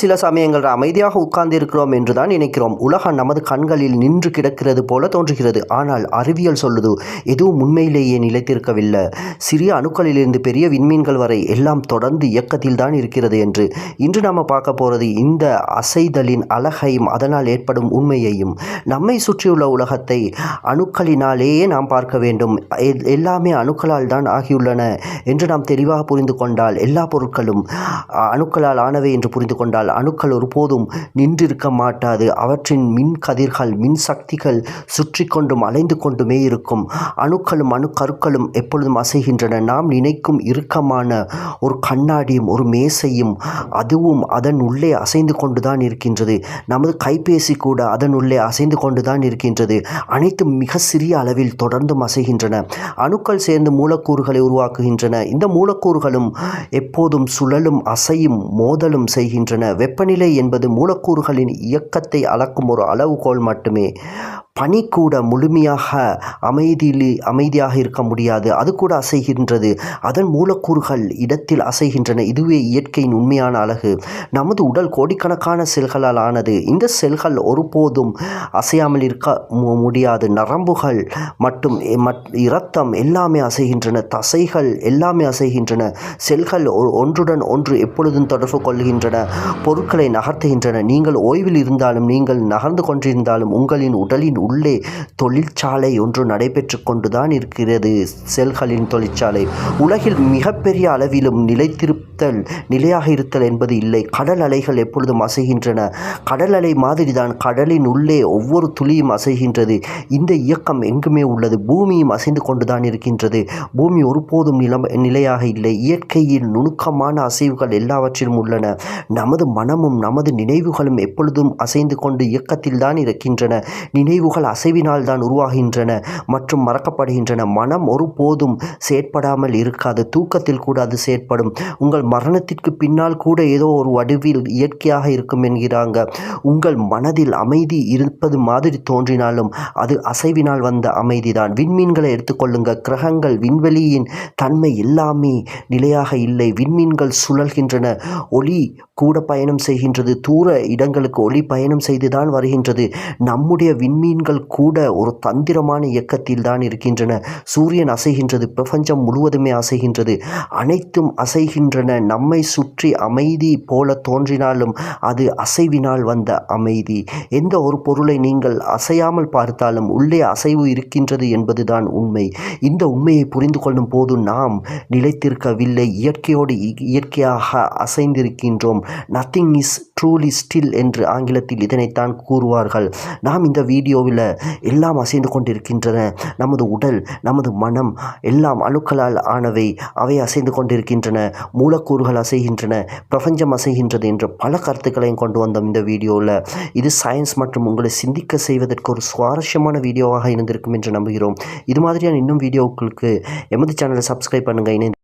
சில சமயங்கள் அமைதியாக உட்கார்ந்து இருக்கிறோம் என்றுதான் நினைக்கிறோம். உலகம் நமது கண்களில் நின்று கிடக்கிறது போல தோன்றுகிறது. ஆனால் அறிவியல் சொல்லுது எதுவும் உண்மையிலேயே நிலைத்திருக்கவில்லை. சிறிய அணுக்களிலிருந்து பெரிய விண்மீன்கள் வரை எல்லாம் தொடர்ந்து இயக்கத்தில் தான் இருக்கிறது என்று இன்று நாம் பார்க்க போகிறது இந்த அசைதலின் அழகையும் அதனால் ஏற்படும் உண்மையையும். நம்மை சுற்றியுள்ள உலகத்தை அணுக்களினாலேயே நாம் பார்க்க வேண்டும். எல்லாமே அணுக்களால் தான் ஆகியுள்ளன என்று நாம் தெளிவாக புரிந்து கொண்டால் எல்லா பொருட்களும் அணுக்களால் ஆனவை என்று புரிந்து கொண்டால் அணுக்கள் ஒருபோதும் நின்றிருக்க மாட்டாது. அவற்றின் மின் கதிர்கள் மின் சக்திகள் சுற்றி கொண்டும் அலைந்து கொண்டுமே இருக்கும். அணுக்களும் அணுக்கருக்களும் எப்பொழுதும் அசைகின்றன. நாம் நினைக்கும் இறுக்கமான ஒரு கண்ணாடியும் ஒரு மேசையும் அதுவும் அதன் உள்ளே அசைந்து கொண்டுதான் இருக்கின்றது. நமது கைபேசி கூட அதன் உள்ளே அசைந்து கொண்டுதான் இருக்கின்றது. அனைத்தும் மிக சிறிய அளவில் தொடர்ந்தும் அசைகின்றன. அணுக்கள் சேர்ந்து மூலக்கூறுகளை உருவாக்குகின்றன. இந்த மூலக்கூறுகளும் எப்போதும் சுழலும் அசையும் மோதலும் செய்கின்றன. வெப்பநிலை என்பது மூலக்கூறுகளின் இயக்கத்தை அளக்கும் ஒரு அளவுகோல் மட்டுமே. பனி கூட முழுமையாக அமைதியில் அமைதியாக இருக்க முடியாது. அது கூட அசைகின்றது. அதன் மூலக்கூறுகள் இடத்தில் அசைகின்றன. இதுவே இயற்கையின் உண்மையான அழகு. நமது உடல் கோடிக்கணக்கான செல்களால் ஆனது. இந்த செல்கள் ஒருபோதும் அசையாமல் இருக்க மு- முடியாது. நரம்புகள் மற்றும் மட்- இரத்தம் எல்லாமே அசைகின்றன. தசைகள் எல்லாமே அசைகின்றன. செல்கள் ஒ- ஒன்றுடன் ஒன்று எப்பொழுதும் தொடர்பு கொள்கின்றன. பொருட்களை நகர்த்துகின்றன. நீங்கள் ஓய்வில் இருந்தாலும் நீங்கள் நகர்ந்து கொண்டிருந்தாலும் உங்களின் உடலின் உள்ளே தொழிற்சாலை ஒன்று நடைபெற்று கொண்டுதான் இருக்கிறது. செல்களின் தொழிற்சாலை. உலகில் மிகப்பெரிய அளவிலும் நிலைத்திருத்தல் நிலையாக இருத்தல் என்பது இல்லை. கடல் அலைகள் எப்பொழுதும் அசைகின்றன. கடல் அலை மாதிரிதான் கடலின் உள்ளே ஒவ்வொரு துளியும் அசைகின்றது. இந்த இயக்கம் எங்குமே உள்ளது. பூமியும் அசைந்து கொண்டுதான் இருக்கின்றது. பூமி ஒருபோதும் நிலம் நிலையாக இல்லை. இயற்கையில் நுணுக்கமான அசைவுகள் எல்லாவற்றிலும் உள்ளன. நமது மனமும் நமது நினைவுகளும் எப்பொழுதும் அசைந்து கொண்டு இயக்கத்தில் தான் இருக்கின்றன நினைவுகள் அசைவினால் தான் உருவாகின்றன மற்றும் மறக்கப்படுகின்றன. மனம் ஒருபோதும் செயற்படாமல் இருக்காது. தூக்கத்தில் கூட அது செயற்படும். உங்கள் மரணத்திற்கு பின்னால் கூட ஏதோ ஒரு வடிவில் இயற்கையாக இருக்கும் என்கிறாங்க. உங்கள் மனதில் அமைதி இருப்பது மாதிரி தோன்றினாலும் அது அசைவினால் வந்த அமைதிதான். விண்மீன்களை எடுத்துக்கொள்ளுங்க கிரகங்கள் விண்வெளியின் தன்மை எல்லாமே நிலையாக இல்லை. விண்மீன்கள் சுழல்கின்றன. ஒளி கூட பயணம் செய்கின்றது. தூர இடங்களுக்கு ஒளி பயணம் செய்துதான் வருகின்றது. நம்முடைய விண்மீன் விண்மீன்கள் கூட ஒரு தந்திரமான இயக்கத்தில் தான் இருக்கின்றன. சூரியன் அசைகின்றது பிரபஞ்சம் முழுவதுமே அசைகின்றது. அனைத்தும் அசைகின்றன. நம்மை சுற்றி அமைதி போல தோன்றினாலும் அது அசைவினால் வந்த அமைதி. எந்த ஒரு பொருளை நீங்கள் அசையாமல் பார்த்தாலும் உள்ளே அசைவு இருக்கின்றது என்பதுதான் உண்மை. இந்த உண்மையை புரிந்து கொள்ளும் போது நாம் நிலைத்திருக்கவில்லை. இயற்கையோடு இ- இயற்கையாக அசைந்திருக்கின்றோம். நத்திங் இஸ் ட்ரூலி ஸ்டில் என்று ஆங்கிலத்தில் இதனைத்தான் கூறுவார்கள். நாம் இந்த வீடியோவில் எல்லாம் அசைந்து கொண்டிருக்கின்றன. நமது உடல் நமது மனம் எல்லாம் அணுக்களால் ஆனவை. அவை அசைந்து கொண்டிருக்கின்றன. மூலக்கூறுகள் அசைகின்றன. பிரபஞ்சம் அசைகின்றது என்ற பல கருத்துக்களையும் கொண்டு வந்தோம் இந்த வீடியோவில். இது சயின்ஸ் மற்றும் உங்களை சிந்திக்க செய்வதற்கு ஒரு சுவாரஸ்யமான வீடியோவாக இருந்திருக்கும் என்று நம்புகிறோம். இது மாதிரியான இன்னும் வீடியோக்களுக்கு எமது சேனலை சப்ஸ்கிரைப் பண்ணுங்கள் இணைந்து